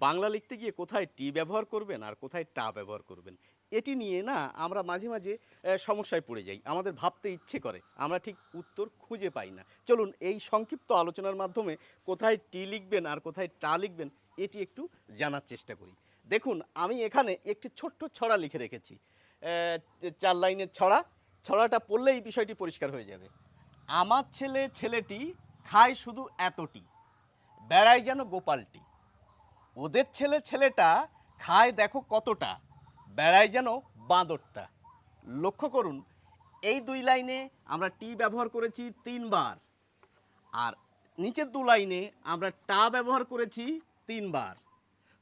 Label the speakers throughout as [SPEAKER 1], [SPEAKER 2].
[SPEAKER 1] বাংলা লিখতে গিয়ে কোথায় টি ব্যবহার করবেন আর কোথায় টা ব্যবহার করবেন, এটি নিয়ে না আমরা মাঝে মাঝে সমস্যায় পড়ে যাই। আমাদের ভাবতে ইচ্ছে করে, আমরা ঠিক উত্তর খুঁজে পাই না। চলুন এই সংক্ষিপ্ত আলোচনার মাধ্যমে কোথায় টি লিখবেন আর কোথায় টা লিখবেন, এটি একটু জানার চেষ্টা করি। দেখুন, আমি এখানে একটি ছোট্ট ছড়া লিখে রেখেছি। চার লাইনের ছড়া, ছড়াটা পড়লে এই বিষয়টি পরিষ্কার হয়ে যাবে। আমার ছেলে ছেলেটি খায় শুধু এতটি, বেড়ায় যেন গোপালটি। ওদের ছেলে ছেলেটা খায় দেখো কতটা, বেড়ায় যেন বাঁদরটা। লক্ষ্য করুন, এই দুই লাইনে আমরা টি ব্যবহার করেছি তিনবার, আর নিচের দু লাইনে আমরা টা ব্যবহার করেছি তিনবার।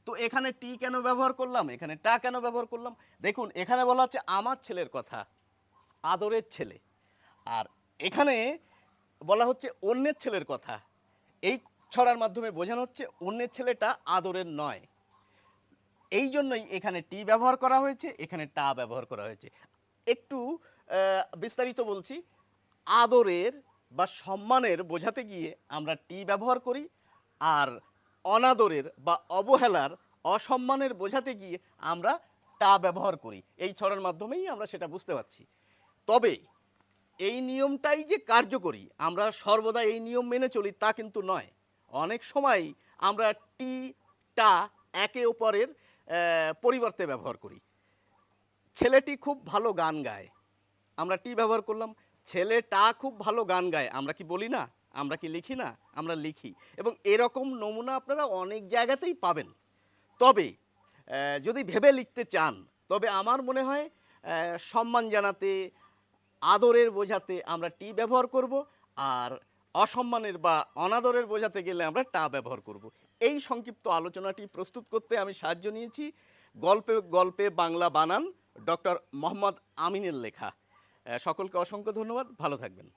[SPEAKER 1] তো এখানে টি কেন ব্যবহার করলাম? এখানে টা কেন ব্যবহার করলাম? দেখুন, এখানে বলা হচ্ছে আমার ছেলের কথা, আদরের ছেলে। আর এখানে বলা হচ্ছে অন্যের ছেলের কথা। এই ছড়ার মাধ্যমে বোঝানো হচ্ছে অন্যের ছেলেটা আদরের নয়। এই জন্যই এখানে টি ব্যবহার করা হয়েছে, এখানে টা ব্যবহার করা হয়েছে। একটু বিস্তারিত বলছি। আদরের বা সম্মানের বোঝাতে গিয়ে আমরা টি ব্যবহার করি আর অনাদরের বা অবহেলার, অসম্মানের বোঝাতে গিয়ে আমরা টা ব্যবহার করি। এই ছড়ার মাধ্যমেই আমরা সেটা বুঝতে পারছি। তবে এই নিয়মটাই যে কার্যকরী, আমরা সর্বদা এই নিয়ম মেনে চলি তা কিন্তু নয়। অনেক সময় আমরা টি, টা একে অপরের পরিবর্তে ব্যবহার করি। ছেলেটি খুব ভালো গান গায়। আমরা টি ব্যবহার করলাম। ছেলেটা খুব ভালো গান গায়। আমরা কি বলি না? আমরা কি লিখি না? আমরা লিখি। এবং এরকম নমুনা আপনারা অনেক জায়গাতেই পাবেন। তবে যদি ভেবে লিখতে চান, তবে আমার মনে হয় সম্মান জানাতে, আদরের বোঝাতে আমরা টি ব্যবহার করব। আর অসম্মানের বা অনাদরের বোঝাতে গেলে আমরা টা ব্যবহার করব। এই সংক্ষিপ্ত আলোচনাটি প্রস্তুত করতে আমি সাহায্য নিয়েছি। গল্পে গল্পে বাংলা বানান ডক্টর মোহাম্মদ আমিনের লেখা। সকলকে অসংখ্য ধন্যবাদ। ভালো থাকবেন।